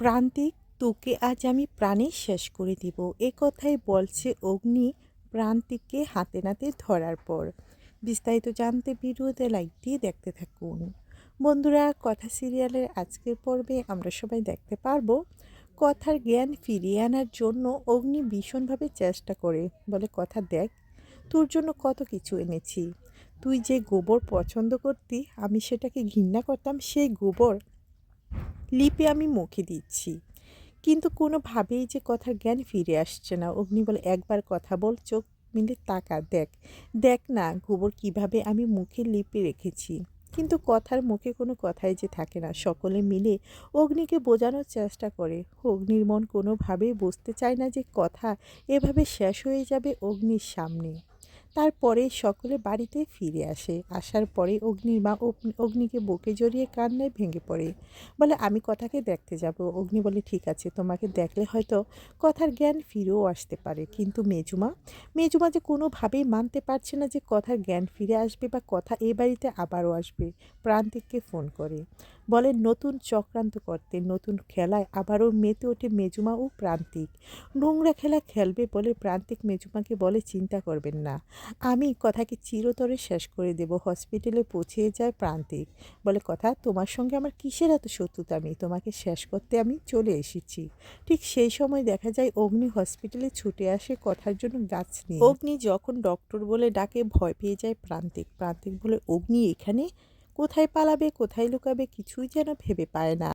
প্রান্তিক তোকে আজ আমি প্রাণে শেষ করে দিব। এ কথাই বলছে অগ্নি প্রান্তিককে হাতে নাতে ধরার পর। বিস্তারিত জানতে ভিডিওতে লাইক দিয়ে দেখতে থাকুন। বন্ধুরা, কথা সিরিয়ালের আজকের পর্বে আমরা সবাই দেখতে পারব, কথার জ্ঞান ফিরিয়ে আনার জন্য অগ্নি ভীষণভাবে চেষ্টা করে। বলে, কথা দেখ, তোর জন্য কত কিছু এনেছি। তুই যে গোবর পছন্দ করতি, আমি সেটাকে ঘৃণা করতাম সেই গোবর লিপে আমি মুখে দিচ্ছি। কিন্তু কোনোভাবেই যে কথার জ্ঞান ফিরে আসছে না। অগ্নি বলে, একবার কথা বল, চোখ মিলে তাকা, দেখ। দেখ না গোবর কীভাবে আমি মুখে লিপে রেখেছি। কিন্তু কথার মুখে কোনো কথাই যে থাকে না। সকলে মিলে অগ্নিকে বোঝানোর চেষ্টা করে। অগ্নির মন কোনোভাবেই বুঝতে চায় না যে কথা এভাবে শেষ হয়ে যাবে অগ্নির সামনে। তারপরে সকলে বাড়িতে ফিরে আসে। আসার পরে অগ্নির মা অগ্নিকে বুকে জড়িয়ে কান্নায় ভেঙে পড়ে। বলে, আমি কথাকে দেখতে যাব। অগ্নি বলে, ঠিক আছে, তোমাকে দেখলে হয়তো কথার জ্ঞান ফিরেও আসতে পারে। কিন্তু মেজুমা মেজুমা যে কোনোভাবেই মানতে পারছে না যে কথার জ্ঞান ফিরে আসবে বা কথা এ বাড়িতে আবারও আসবে, প্রান্তিককে ফোন করে। বলে, নতুন চক্রান্ত করতে, নতুন খেলায় আবারও মেতে ওঠে মেজুমা ও প্রান্তিক। নোংরা খেলা খেলবে বলে প্রান্তিক মেজুমাকে বলে, চিন্তা করবেন না। আমি কথাকে চিরতরে শেষ করে দেব। হসপিটালে পৌঁছে যায় প্রান্তিক। বলে, কথা, তোমার সঙ্গে আমার কিসের এত শত্রুতা? আমি তোমাকে শেষ করতে আমি চলে এসেছি। ঠিক সেই সময় দেখা যায় অগ্নি হসপিটালে ছুটে আসে কথার জন্য গাছ নিয়ে। অগ্নি যখন ডক্টর বলে ডাকে, ভয় পেয়ে যায় প্রান্তিক। প্রান্তিক বলে, অগ্নি এখানে? কোথায় পালাবে? কোথায় লুকাবে? কিছুই যেন ভেবে পায় না।